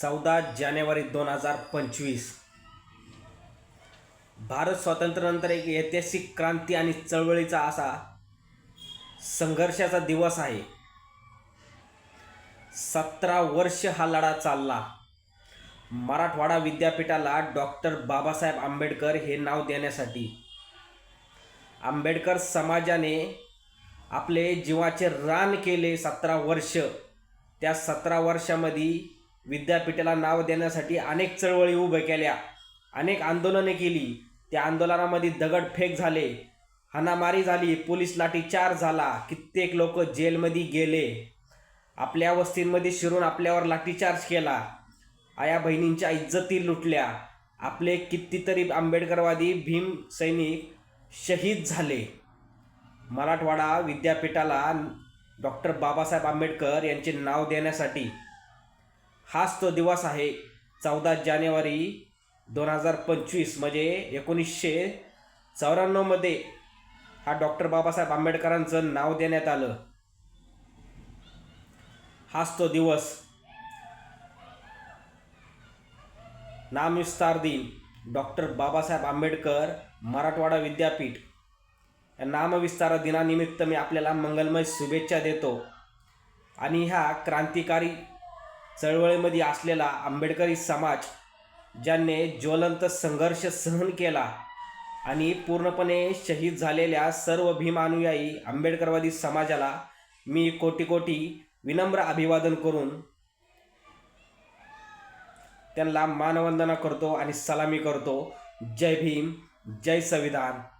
चौदा जानेवारी दोन हजार पंचवीस. भारत स्वातंत्र्यानंतर एक ऐतिहासिक क्रांती आणि चळवळीचा असा संघर्षाचा दिवस आहे. सतरा वर्ष हा लढा चालला. मराठवाडा विद्यापीठाला डॉक्टर बाबासाहेब आंबेडकर हे नाव देण्यासाठी. आंबेडकर समाजाने आपले जीवाचे रान केले सतरा वर्ष. त्या सतरा वर्षामध्ये विद्यापीठाला नाव देण्यासाठी अनेक चळवळी उभ्या केल्या. अनेक आंदोलने केली. त्या आंदोलनामध्ये दगडफेक झाले. हाणामारी झाली. पोलीस लाठीचार झाला. कित्येक लोक जेलमध्ये गेले. आपल्या वस्तींमध्ये शिरून आपल्यावर लाठीचार्ज केला. आया बहिणींच्या इज्जती लुटल्या. आपले कितीतरी आंबेडकरवादी भीम सैनिक शहीद झाले. मराठवाडा विद्यापीठाला डॉक्टर बाबासाहेब आंबेडकर यांचे नाव देण्यासाठी हाच तो दिवस आहे चौदा जानेवारी दोन हजार पंचवीस म्हणजे एकोणीसशे चौऱ्याण्णवमध्ये हा डॉक्टर बाबासाहेब आंबेडकरांचं नाव देण्यात आलं. हाच तो दिवस. नामविस्तार दिन डॉक्टर बाबासाहेब आंबेडकर मराठवाडा विद्यापीठ. या नामविस्तार दिनानिमित्त मी आपल्याला मंगलमय शुभेच्छा देतो. आणि ह्या क्रांतिकारी चळवळीमध्ये असलेला आंबेडकरी समाज ज्यांनी ज्वलंत संघर्ष सहन केला आणि पूर्णपणे शहीद झालेल्या सर्व भीमानुयायी आंबेडकरवादी समाजाला मी कोटी कोटी विनम्र अभिवादन करून त्यांना मानवंदना करतो आणि सलामी करतो. जय भीम जय संविधान.